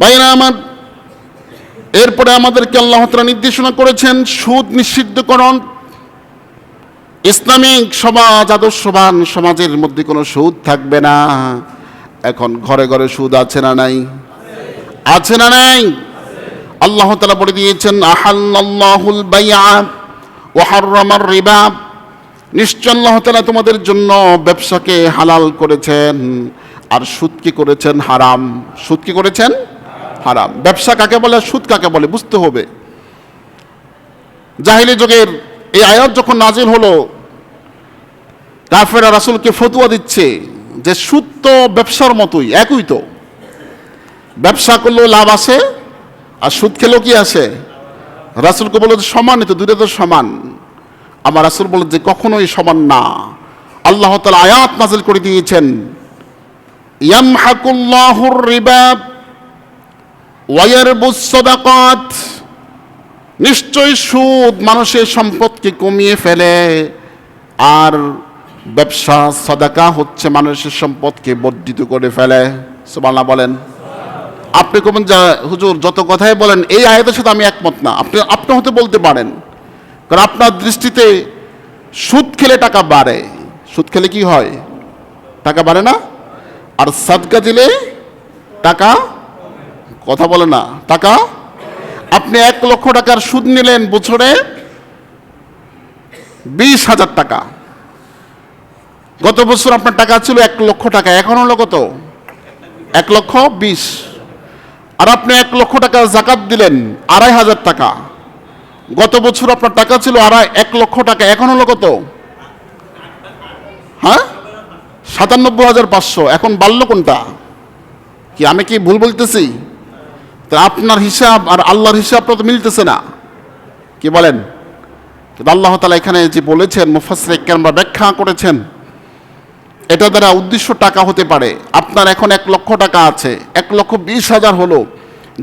ভাইরা আমার, এরপরে আমাদেরকে আল্লাহ তাআলা নির্দেশনা করেছেন সুদ নিষিদ্ধকরণ। ইসলামিক সমাজ, আদর্শবান সমাজের মধ্যে কোনো সুদ থাকবে না। এখন ঘরে ঘরে সুদ আছে না নাই? আছে না নাই? আল্লাহ তাআলা বলে দিয়েছেন আহাল্লাহুল বাইআ ওয়া হাররামার রিবা। নিশ্চয় আল্লাহ তাআলা তোমাদের জন্য ব্যবসাকে হালাল করেছেন। আর সুদ কি করেছেন? হারাম। সুদ কি করেছেন? হারাম। ব্যবসা কাকে বলে, সুদ কাকে বলে, বুঝতে হবে। জাহিলি যুগের এই আয়াত যখন নাজিল হলো কাফেরা রাসূলকে ফতুয়া দিচ্ছে যে সুদ তো ব্যবসার মতোই, একই তো। ব্যবসা করলেও লাভ আসে আর সুদ খেলেও কি আসে রাসূলকে বলল যে সমানই তো দুটো তো সমান। আমার রাসূল বলল যে কখনোই সমান না। আল্লাহ তালা আয়াত নাজিল করে দিয়েছেন, ইয়ামহাকুল্লাহুর রিবা ওয়ায়ারবুস সাদাকাত। নিশ্চয় সুদ মানুষের সম্পদকে কমিয়ে ফেলে। আর ব্যবসা সদাকা হচ্ছে মানুষের সম্পদকে বর্ধিত করে ফেলে। সুবহানাল্লাহ বলেন। আপনি কবেন যা, হুজুর, যত কথাই বলেন, এই আয়াতের সাথে আমি একমত না। আপনি আপনি হতে বলতে পারেন। কারণ আপনার দৃষ্টিতে সুদ খেলে টাকা বাড়ে। সুদ খেলে কি হয়? টাকা বাড়ে না? আর সাদকা দিলে টাকা কথা বলে না। টাকা? আপনি এক লক্ষ টাকার সুদ নিলেন বছরে বিশ হাজার টাকা। গত বছর আপনার টাকা ছিল এক লক্ষ টাকা, এখন হলো কত? এক লক্ষ বিশ। আর আপনি এক লক্ষ টাকা জাকাত দিলেন আড়াই হাজার টাকা। গত বছর আপনার টাকা ছিল আড়াই, এক লক্ষ টাকা, এখন হলো কত? হ্যাঁ? সাতানব্বই হাজার পাঁচশো, এখন বাড়লো কোনটা? কি আমি কি ভুল বলতেছি? তো আপনার হিসাব আর আল্লাহর হিসাব তো মিলতেছে না। কি বলেন? কিন্তু আল্লাহ তালা এখানে যে বলেছেন মুফাসর আমরা ব্যাখ্যা করেছেন, এটা দ্বারা উদ্দেশ্য টাকা হতে পারে। আপনার এখন এক লক্ষ টাকা আছে, এক লক্ষ বিশ হাজার হলো।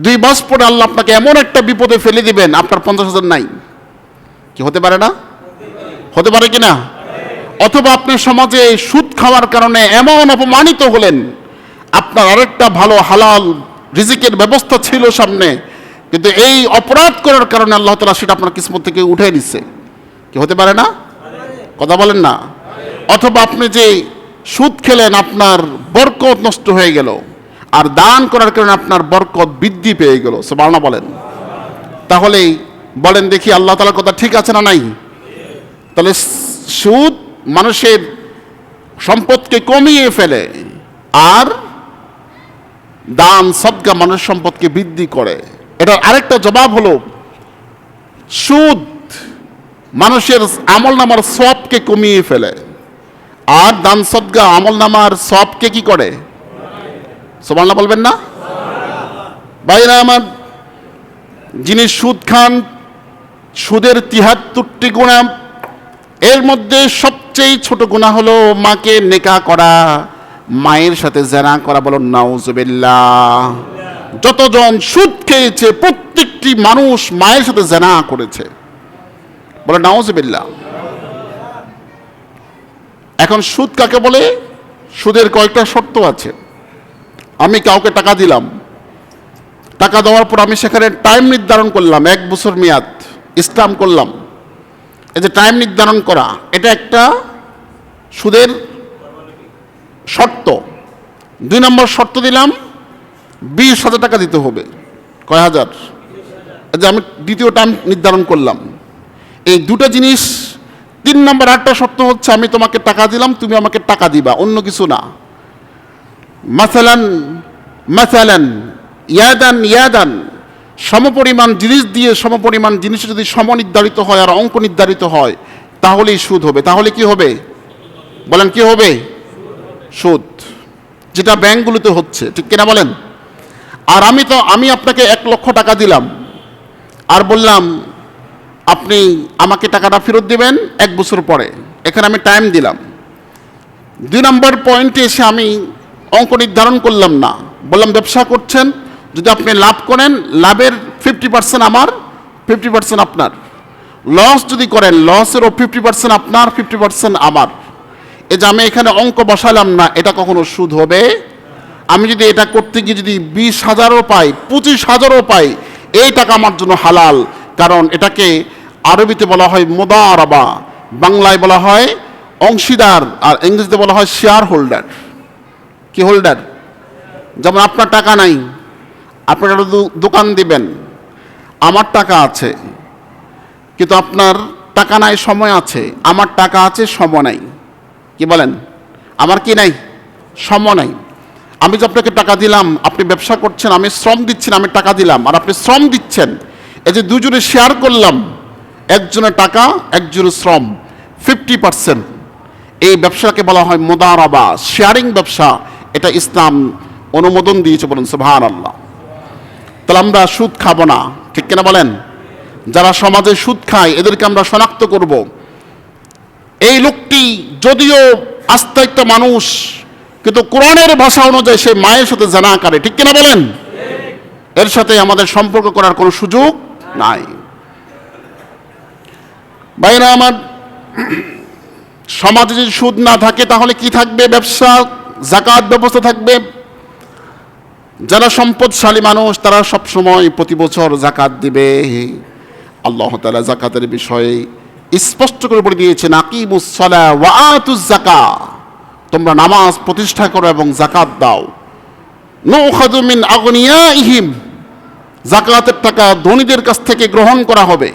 দুই মাস পরে আল্লাহ আপনাকে এমন একটা বিপদে ফেলে দিবেন, আপনার পঞ্চাশ হাজার নাই। কি হতে পারে না? হতে পারে কি না? অথবা আপনি সমাজে সুদ খাওয়ার কারণে এমন অপমানিত হলেন, আপনার আরেকটা ভালো হালাল রিজিকের ব্যবস্থা ছিল সামনে, কিন্তু এই অপরাধ করার কারণে আল্লাহ তালা সেটা আপনার কিসমত থেকে উঠে নিচ্ছে কি হতে পারে না? কথা বলেন না। অথবা আপনি যে সুদ খেলেন, আপনার বরকত নষ্ট হয়ে গেল, আর দান করার কারণে আপনার বরকত বৃদ্ধি পেয়ে গেল সে বাংলা বলেন। তাহলেই বলেন দেখি আল্লাহ তালার কথা ঠিক আছে না নাই? তাহলে সুদ মানুষের সম্পদকে কমিয়ে ফেলে, আর দান, সদকা মানুষ সম্পদকে বৃদ্ধি করে। এটার আরেকটা জবাব হলো, সুদ মানুষের আমল নামার সবকে কমিয়ে ফেলে। আর দান, সদকা আমল নামার সবকে কি করে? সোমাল্লা বলবেন না? বাইরা আমার, যিনি সুদ খান, সুদের তিহাত্তরটি গুণা এর মধ্যে সবচেয়ে ছোট গুণা হলো মাকে নেকা করা। মায়ের সাথে জেনা করা বলো, নাউজুবিল্লাহ। যতজন সুদ খেয়েছে, প্রত্যেকটি মানুষ মায়ের সাথে জেনা করেছে। বলে, নাউজুবিল্লাহ। এখন সুদ কাকে বলে? সুদের কয়েকটা শর্ত আছে। আমি কাউকে টাকা দিলাম। টাকা দেওয়ার পর আমি সেখানে টাইম নির্ধারণ করলাম, এক বছর মেয়াদ, ইসলাম করলাম। এই যে টাইম নির্ধারণ করা, এটা একটা সুদের শর্ত। দুই নম্বর শর্ত দিলাম, বিশ হাজার টাকা দিতে হবে। কয় হাজার? যে আমি দ্বিতীয় টাইম নির্ধারণ করলাম। এই দুটো জিনিস, তিন নম্বর আটটা শর্ত হচ্ছে, আমি তোমাকে টাকা দিলাম, তুমি আমাকে টাকা দিবা, অন্য কিছু না। মাসালান মাসালান, ইয়াদান ইয়াদান। সমপরিমাণ জিনিস দিয়ে সমপরিমাণ জিনিস যদি সম নির্ধারিত হয় আর অঙ্ক নির্ধারিত হয়, তাহলেই সুদ হবে। তাহলে কি হবে? বলেন কি হবে? সুদ, যেটা ব্যাংকগুলোতে হচ্ছে, ঠিক কিনা বলেন? আর আমি তো, আমি আপনাকে এক লক্ষ টাকা দিলাম, আর বললাম, আপনি আমাকে টাকাটা ফেরত দিবেন এক বছর পরে। এখানে আমি টাইম দিলাম। দুই নম্বর পয়েন্টে এসে আমি অঙ্ক নির্ধারণ করলাম না। বললাম, ব্যবসা করছেন, যদি আপনি লাভ করেন, লাভের ফিফটি পার্সেন্ট আমার ফিফটি পার্সেন্ট আপনার। লস যদি করেন লসেরও ফিফটি পার্সেন্ট আপনার ফিফটি পার্সেন্ট আমার। এই যে আমি এখানে অঙ্ক বসালাম না, এটা কখনো সুদ হবে? আমি যদি এটা করতে গিয়ে যদি বিশ হাজারও পাই, পঁচিশ হাজারও পাই, এই টাকা আমার জন্য হালাল। কারণ এটাকে আরবিতে বলা হয় মোদারাবা, বাংলায় বলা হয় অংশীদার, আর ইংরেজিতে বলা হয় শেয়ার হোল্ডার কি হোল্ডার যেমন আপনার টাকা নাই আপনি একটা দোকান দিবেন, আমার টাকা আছে, কিন্তু আপনার টাকা নাই, সময় আছে। আমার টাকা আছে, সময় নাই। কি বলেন? আমার কি নাই? সময় নাই। আমি যে আপনাকে টাকা দিলাম, আপনি ব্যবসা করছেন, আমি শ্রম দিচ্ছেন আমি টাকা দিলাম, আর আপনি শ্রম দিচ্ছেন, এই যে দুজনে শেয়ার করলাম, একজনের টাকা, একজনের শ্রম ফিফটি পার্সেন্ট এই ব্যবসাকে বলা হয় মোদারাবা শেয়ারিং ব্যবসা। এটা ইসলাম অনুমোদন দিয়েছে বলুন সুবহান আল্লাহ তাহলে আমরা সুদ খাব না, ঠিক কিনা বলেন? যারা সমাজে সুদ খায়, এদেরকে আমরা শনাক্ত করব। এই লোকটি যদিও আস্তে একটা মানুষ, কিন্তু কোরআনের ভাষা অনুযায়ী সে মায়ের সাথে জানা করে। ঠিক কিনা বলেন? এর সাথে আমাদের সম্পর্ক করার কোনো সুযোগ নাই। বাইরে আমার, সমাজে যদি সুদ না থাকে, তাহলে কি থাকবে? ব্যবসা জাকাত ব্যবস্থা থাকবে। যারা সম্পদশালী মানুষ, তারা সব সময় প্রতি বছর জাকাত দিবে। আল্লাহ তাআলা জাকাতের বিষয়ে স্পষ্ট করে বলে দিয়েছেন জাকা তোমরা নামাজ প্রতিষ্ঠা করো এবং জাকাত দাও। নৌখাদু মিন আগনিয়াইহিম। জাকাতের টাকা ধনীদের কাছ থেকে গ্রহণ করা হবে।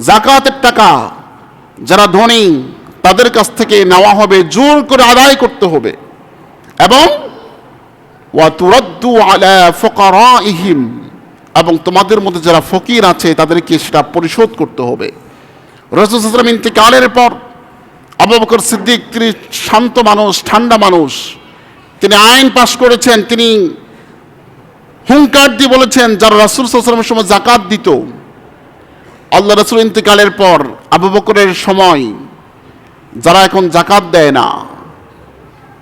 জাকাতের টাকা যারা ধনী, তাদের কাছ থেকে নেওয়া হবে, জোর করে আদায় করতে হবে। এবং ফুকারাইহিম। এবং তোমাদের মধ্যে যারা ফকির আছে, তাদেরকে সেটা পরিশোধ করতে হবে। রসুল সাল্লাম ইন্তেকালের পর আবু বকর সিদ্দিক, তিনি শান্ত মানুষ, ঠান্ডা মানুষ। তিনি আইন পাশ করেছেন, তিনি হুঙ্কার দিয়ে বলেছেন, যারা রাসুল সাল্লামের সময় জাকাত দিত, আল্লাহ রসুল ইন্তেকালের পর আবু বকরের সময় যারা এখন জাকাত দেয় না।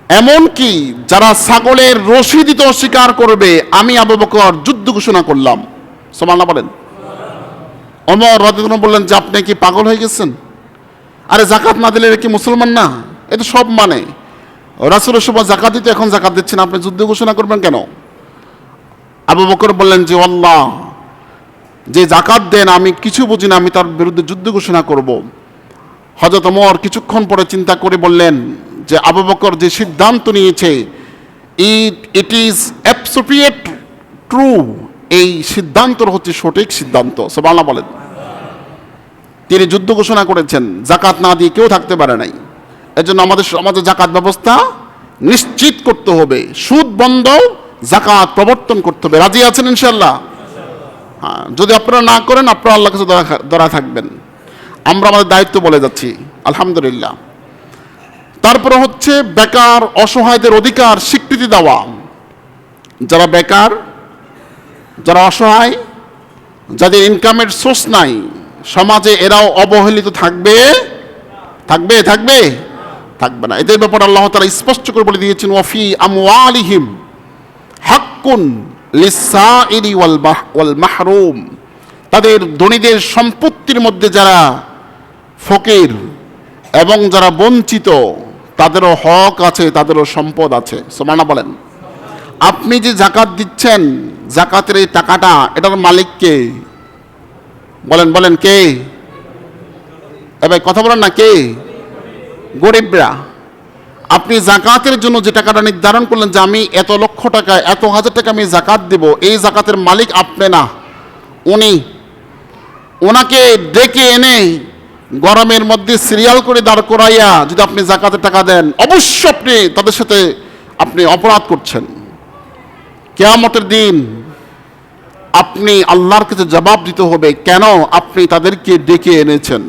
এমনকি যারা ছাগলের রশি দিতে অস্বীকার করবে, আমি আবু বকর যুদ্ধ ঘোষণা করলাম। সোমাল্লা বলেন। অমর আনহু বললেন, যে আপনি কি পাগল হয়ে গেছেন? আরে জাকাত না দিলে কি মুসলমান না? এ তো সব মানে। রাসুলের সময় জাকাত দিতে এখন জাকাত দিচ্ছেন, আপনি যুদ্ধ ঘোষণা করবেন কেন? আবু বকর বললেন যে আল্লাহ, যে জাকাত দেন আমি কিছু বুঝি না, আমি তার বিরুদ্ধে যুদ্ধ ঘোষণা করব। হজরত অমর কিছুক্ষণ পরে চিন্তা করে বললেন, যে আবু বকর যে সিদ্ধান্ত নিয়েছে ইট ইট ইজ অ্যাপসোপিয়েট ট্রু এই সিদ্ধান্ত হচ্ছে সঠিক সিদ্ধান্ত সোবাংলা বলেন। তিনি যুদ্ধ ঘোষণা করেছেন, জাকাত না দিয়ে কেউ থাকতে পারে নাই। এজন্য আমাদের সমাজে জাকাত ব্যবস্থা নিশ্চিত করতে হবে। সুদ বন্ধ, জাকাত প্রবর্তন করতে হবে। রাজি আছেন ইনশাল্লাহ হ্যাঁ যদি আপনারা না করেন, আপনারা আল্লাহ কাছে ধরা থাকবেন। আমরা আমাদের দায়িত্ব বলে যাচ্ছি, আলহামদুলিল্লাহ। তারপরে হচ্ছে বেকার, অসহায়দের অধিকার, স্বীকৃতি দেওয়া। যারা বেকার যারা অসহায়, যাদের ইনকামের সোর্স নাই, সমাজে এরাও অবহেলিত থাকবে? থাকবে থাকবে? থাকবে না। এদের ব্যাপারে আল্লাহ তারা স্পষ্ট করে বলে দিয়েছেন, ওয়াফি আমওয়ালিহিম হাক্কুন লিসাইরি ওয়াল ওয়াল মাহরুম। তাদের ধনীদের সম্পত্তির মধ্যে যারা ফকির এবং যারা বঞ্চিত, তাদেরও হক আছে, তাদেরও সম্পদ আছে। সোমানা বলেন। আপনি যে জাকাত দিচ্ছেন জাকাতের এই টাকাটা, এটার মালিক কে? বলেন বলেন, কে? এবার কথা বলেন না, কে? গরিবরা। আপনি জাকাতের জন্য যে টাকাটা নির্ধারণ করলেন যে আমি এত লক্ষ টাকা, এত হাজার টাকা আমি জাকাত দেব, এই জাকাতের মালিক আপনি না। উনি ওনাকে ডেকে এনে গরমের মধ্যে সিরিয়াল করে দাঁড় করাইয়া যদি আপনি জাকাতের টাকা দেন অবশ্য আপনি তাদের সাথে আপনি অপরাধ করছেন। কেয়ামতের দিন আপনি আল্লাহর কাছে জবাব দিতে হবে, কেন আপনি তাদেরকে ডেকে এনেছেন?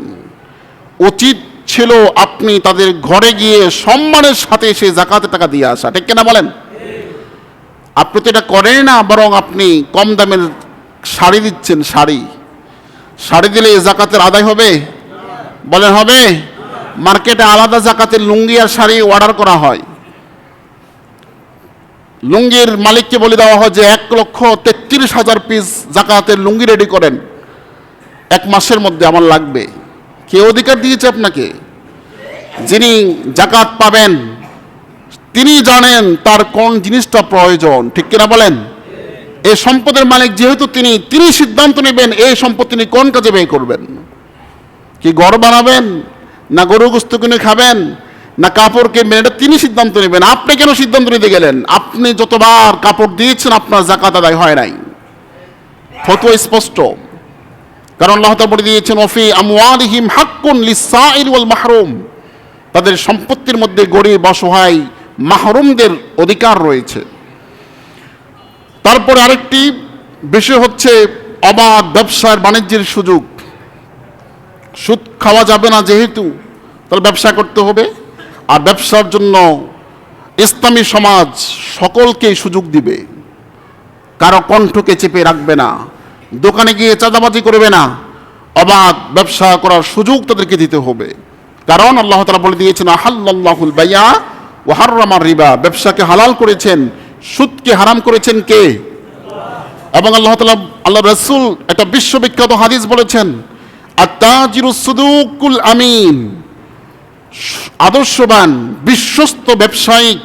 উচিত ছিল আপনি তাদের ঘরে গিয়ে সম্মানের সাথে সেই জাকাতের টাকা দিয়ে আসা, ঠিক কিনা বলেন? আপনি তো এটা করেন না, বরং আপনি কম দামের শাড়ি দিচ্ছেন, শাড়ি। শাড়ি দিলে জাকাতের আদায় হবে? বলেন হবে। মার্কেটে আলাদা জাকাতের লুঙ্গি আর শাড়ি অর্ডার করা হয়। লুঙ্গির মালিককে বলে দেওয়া হয় যে এক লক্ষ তেত্রিশ হাজার পিস জাকাতের লুঙ্গি রেডি করেন। এক মাসের মধ্যে আমার লাগবে। কে অধিকার দিয়েছে আপনাকে? যিনি জাকাত পাবেন, তিনি জানেন তার কোন জিনিসটা প্রয়োজন। ঠিক কিনা বলেন? এই সম্পদের মালিক যেহেতু তিনি তিনি সিদ্ধান্ত নেবেন এই সম্পদ তিনি কোন কাজে ব্যয় করবেন। কি ঘর বানাবেন, না গরু গোস্ত কিনে খাবেন, না কাপড় কিনবেন, এটা তিনি সিদ্ধান্ত নেবেন। আপনি কেন সিদ্ধান্ত নিতে গেলেন? আপনি যতবার কাপড় দিয়েছেন, আপনার জাকাত আদায় হয় নাই। ফতুয়া স্পষ্ট। কারণ আল্লাহ বলে দিয়েছেন, ওফি আমওয়ালিহিম হাক্কুন লিসাইল ওয়াল মাহরুম। তাদের সম্পত্তির মধ্যে গরিব, অসহায়, মাহরুমদের অধিকার রয়েছে। তারপরে আরেকটি বিষয় হচ্ছে অবাধ ব্যবসার বাণিজ্যের সুযোগ। সুদ খাওয়া যাবে না যেহেতু, তাহলে ব্যবসা করতে হবে। আর ব্যবসার জন্য ইসলামী সমাজ সকলকে সুযোগ দিবে। কারও কণ্ঠকে চেপে রাখবে না, দোকানে গিয়ে চাঁদাবাজি করবে না, অবাধ ব্যবসা করার সুযোগ তাদেরকে দিতে হবে। কারণ আল্লাহ তালা বলে দিয়েছেন আহাল্লাহুল বাইয়া হার্রামার রিবা। ব্যবসাকে হালাল করেছেন, সুদকে হারাম করেছেন কে? এবং আল্লাহ তালা আল্লাহ রসুল একটা বিশ্ববিখ্যাত হাদিস বলেছেন আত্মাজিরুসুদুকুল আমিন। আদর্শবান, বিশ্বস্ত ব্যবসায়িক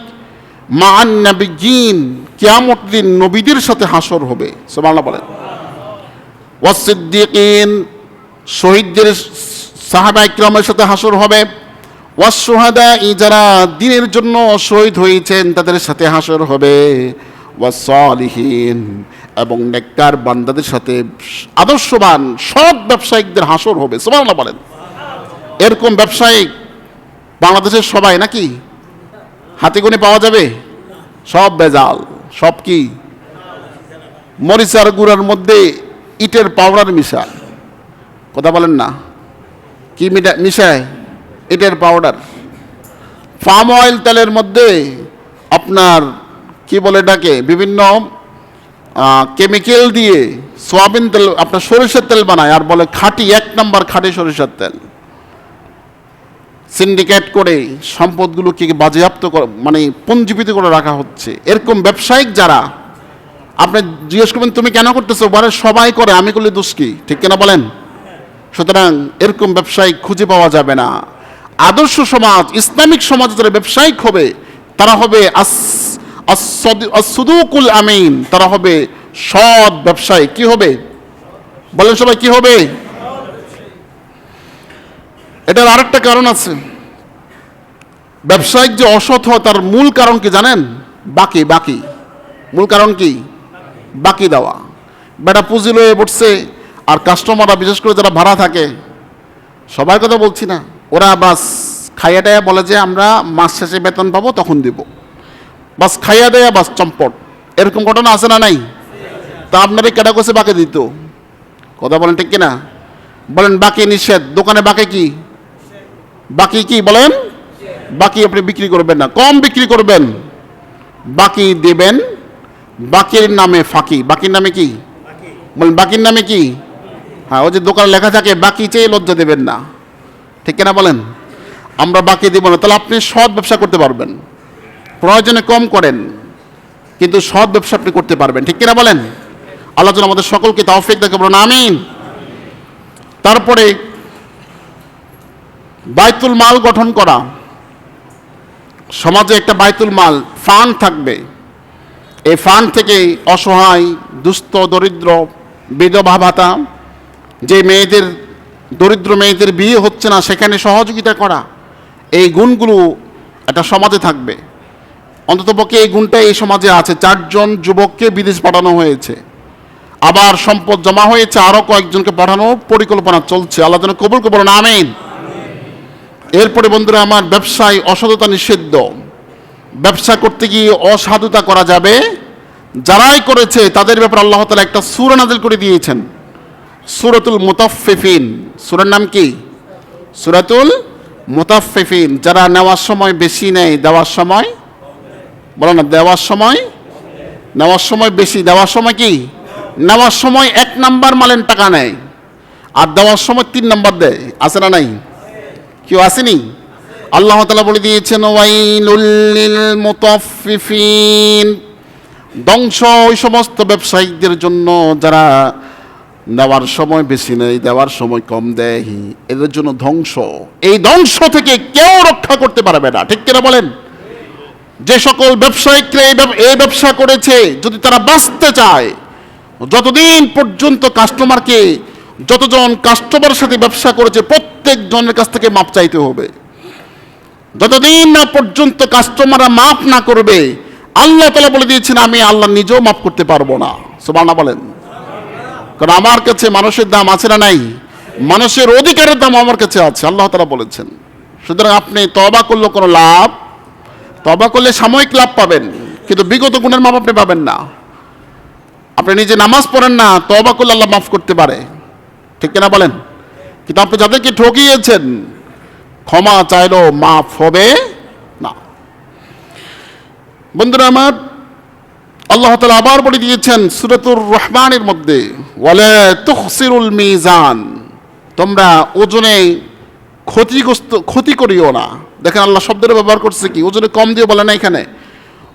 মান নাবিগিন কিয়ামত দিন নবীদের সাথে হাসর হবে। সুবহানাল্লাহ বলেন। ওয়াসিদ্দিকিন শহীদদের সাহাবা ইকরামের সাথে হাসর হবে। ওয়াসুহাদা ই যারা দিনের জন্য শহীদ হয়েছেন, তাদের সাথে হাসর হবে। ওয়াসলিহীন এবং নেককার বান্দাদের সাথে আদর্শবান সৎ ব্যবসায়িকদের হাসর হবে। সুবহানাল্লাহ বলেন। এরকম ব্যবসায়িক বাংলাদেশের সবাই নাকি? হাতে গুনে পাওয়া যাবে? সব বেজাল সব কি? মরিচার গুঁড়ার মধ্যে ইটের পাউডার মিশায়। কথা বলেন না। কি মিশায়? ইটের পাউডার ফার্ম অয়েল তেলের মধ্যে আপনার, কি বলে এটাকে? বিভিন্ন কেমিক্যাল দিয়ে সোয়াবিন তেল, আপনার সরিষার তেল বানায়, আর বলে খাঁটি, এক নম্বর খাঁটি সরিষার তেল। সিন্ডিকেট করে সম্পদগুলোকে বাজেয়াপ্ত মানে পঞ্জীবিত করে রাখা হচ্ছে। এরকম ব্যবসায়িক যারা, আপনি জিজ্ঞেস করবেন, তুমি কেন করতেছো? বলে, সবাই করে, আমি করলে দোষ কি? ঠিক কিনা বলেন? সুতরাং এরকম ব্যবসায়িক খুঁজে পাওয়া যাবে না। আদর্শ সমাজ, ইসলামিক সমাজ যারা ব্যবসায়িক হবে, তারা হবে আস-সুদুকুল আমিন। তারা হবে সৎ ব্যবসায়ী। কি হবে? বলেন সবাই, কি হবে? এটার আরেকটা কারণ আছে। ব্যবসায়িক যে অসৎ হয়, তার মূল কারণ কি জানেন? বাকি বাকি। মূল কারণ কি? বাকি দেওয়া। বেটা পুঁজি লয়ে পড়ছে আর কাস্টমাররা বিশেষ করে যারা ভাড়া থাকে সবার কথা বলছি না। ওরা বাস খাইয়া দেয়া বলে যে, আমরা মাস শেষে বেতন পাবো, তখন দিব। বাস খাইয়া দেয়া, বাস চম্পট। এরকম ঘটনা আছে না নাই? তা আপনারা কেটা কষে বাকি দিত? কথা বলেন ঠিক কিনা? বলেন, বাকি নিষেধ। দোকানে বাকি কি? বাকি কি বলেন? বাকি আপনি বিক্রি করবেন না। কম বিক্রি করবেন। বাকি দেবেন। বাকির নামে ফাঁকি। বাকির নামে কি? বলেন, বাকির নামে কি? হ্যাঁ ওই যে দোকানে লেখা থাকে, বাকি চেয়ে লজ্জা দেবেন না। ঠিক কিনা বলেন? আমরা বাকি দেব না। তাহলে আপনি সৎ ব্যবসা করতে পারবেন। প্রয়োজনে কম করেন, কিন্তু সৎ ব্যবসা আপনি করতে পারবেন। ঠিক কিনা বলেন? আল্লাহ আমাদের সকলকে তাওফিক দেখে বলুন আমিন। তারপরে বাইতুল মাল গঠন করা। সমাজে একটা বাইতুল মাল ফান্ড থাকবে। এই ফান্ড থেকে অসহায়, দুস্থ, দরিদ্র, বিধবা ভাতা, যে মেয়েদের, দরিদ্র মেয়েদের বিয়ে হচ্ছে না, সেখানে সহযোগিতা করা, এই গুণগুলো একটা সমাজে থাকবে। অন্ততপক্ষে এই গুণটা এই সমাজে আছে। চারজন যুবককে বিদেশ পাঠানো হয়েছে। আবার সম্পদ জমা হয়েছে আরও কয়েকজনকে পাঠানোর পরিকল্পনা চলছে। আল্লাহ যেন কবুল কবুল না আমিন। এরপরে বন্ধুরা আমার ব্যবসায় অসাধুতা নিষিদ্ধ। ব্যবসা করতে গিয়ে অসাধুতা করা যাবে। যারাই করেছে, তাদের ব্যাপারে আল্লাহ তালা একটা সুর নাজিল করে দিয়েছেন। সুরাতুল মুতাফিফিন সুরের নাম কি? সুরাতুল মুতাফিফিন যারা নেওয়ার সময় বেশি নেয়, দেওয়ার সময়? বলো না, দেওয়ার সময়? নেওয়ার সময় বেশি, দেওয়ার সময় কি? নেওয়ার সময় এক নাম্বার মালেন টাকা নেয়। আর দেওয়ার সময় তিন নাম্বার দেয়। আছে না নাই? কেউ আসেনি? আল্লাহ তালা বলে দিয়েছেন ধ্বংস ওই সমস্ত ব্যবসায়িকদের জন্য যারা নেওয়ার সময় বেশি নেই, দেওয়ার সময় কম দেয় এদের জন্য ধ্বংস। এই ধ্বংস থেকে কেউ রক্ষা করতে পারবে না। ঠিক কিনা বলেন? যে সকল ব্যবসায়িকরা এই ব্যবসা করেছে, যদি তারা বাঁচতে চায়, যতদিন পর্যন্ত কাস্টমারকে যতজন কাস্টমারের সাথে ব্যবসা করেছে প্রত্যেক জনের কাছ থেকে মাপ চাইতে হবে। যতদিন না পর্যন্ত কাস্টমাররা মাপ না করবে, আল্লাহ তালা বলে দিয়েছেন, আমি আল্লাহ নিজেও মাপ করতে পারব না। সুবহানাল্লাহ বলেন। কারণ আমার কাছে মানুষের দাম আছে না নাই? মানুষের অধিকারের দাম আমার কাছে আছে, আল্লাহ তালা বলেছেন। সুতরাং আপনি তবা করলে কোনো লাভ তবা করলে সাময়িক লাভ পাবেন, কিন্তু বিগত গুণের মাপ আপনি পাবেন না। আপনি নিজে নামাজ পড়েন না তবা করলে আল্লাহ মাফ করতে পারে। ঠিক কিনা বলেন? কিন্তু আপনি যাদেরকে ঠকিয়েছেন, ক্ষমা চাইলেও মাফ হবে না। বন্ধুরা আমার, আল্লাহ তালা আবার বলে দিয়েছেন সুরতুর রহমানের মধ্যে, ওয়ালে তুখসিরুল মিজান তোমরা ওজনে ক্ষতিগ্রস্ত, ক্ষতি করিও না। দেখেন আল্লাহ শব্দের ব্যবহার করছে কি? ওজনে কম দিয়ে বলে না এখানে।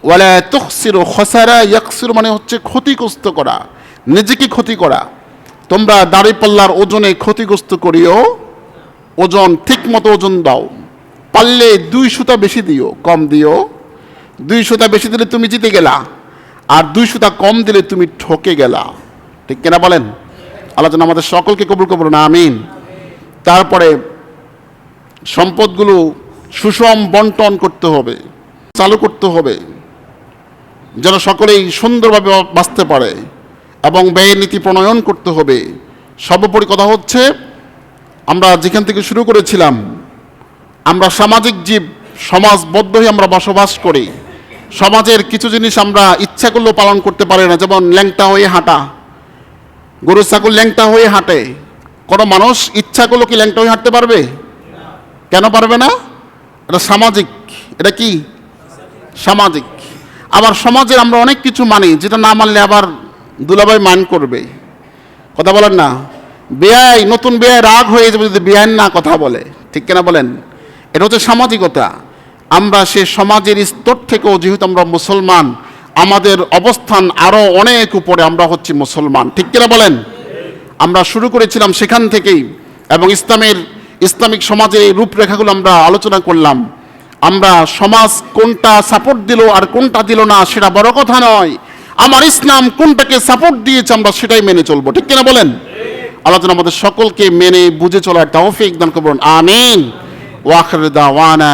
ওয়ালে তুখসিরু খসারা ইয়াকসির মানে হচ্ছে ক্ষতিগ্রস্ত করা, নিজেকে ক্ষতি করা। তোমরা দাড়িপাল্লার ওজনে ক্ষতিগ্রস্ত করিও, ওজন ঠিক মতো ওজন দাও। পারলে দুই সুতা বেশি দিও, কম দিও। দুই সুতা বেশি দিলে তুমি জিতে গেলা, আর দুই সুতা কম দিলে তুমি ঠকে গেলা। ঠিক কিনা বলেন? আল্লাহ আমাদের সকলকে কবুল কবুল না আমিন। তারপরে সম্পদগুলো সুষম বন্টন করতে হবে, চালু করতে হবে, যেন সকলেই সুন্দরভাবে বাঁচতে পারে। এবং ব্যয় নীতি প্রণয়ন করতে হবে। সর্বোপরি কথা হচ্ছে, আমরা যেখান থেকে শুরু করেছিলাম, আমরা সামাজিক জীব সমাজবদ্ধ হয়ে আমরা বসবাস করি। সমাজের কিছু জিনিস আমরা ইচ্ছা করলেও পালন করতে পারি না, যেমন ল্যাংটা হয়ে হাঁটা। গরু, ছাগল ল্যাংটা হয়ে হাঁটে। কোনো মানুষ ইচ্ছা করলেও কি ল্যাংটা হয়ে হাঁটতে পারবে? কেন পারবে না? এটা সামাজিক। এটা কি? সামাজিক। আবার সমাজের আমরা অনেক কিছু মানি, যেটা না মানলে আবার দুলাভাই মান করবে। কথা বলেন না। বেআই, নতুন বেআই রাগ হয়ে যাবে যদি বেআইন না কথা বলে। ঠিক কিনা বলেন? এটা হচ্ছে সামাজিকতা। আমরা সে সমাজের স্তর থেকেও যেহেতু আমরা মুসলমান, আমাদের অবস্থান আরও অনেক উপরে আমরা হচ্ছি মুসলমান। ঠিক কিনা বলেন? আমরা শুরু করেছিলাম সেখান থেকেই এবং ইসলামের, ইসলামিক সমাজের এই রূপরেখাগুলো আমরা আলোচনা করলাম। আমরা সমাজ কোনটা সাপোর্ট দিল আর কোনটা দিল না সেটা বড় কথা নয়। আমার ইসলাম কোনটাকে সাপোর্ট দিয়েছে আমরা সেটাই মেনে চলবো, ঠিক কিনা বলেন? আল্লাহ যেন আমাদের সকলকে মেনে বুঝে চলার অফিক দান করুন, আমিন। ওয়াখর দাওয়ানা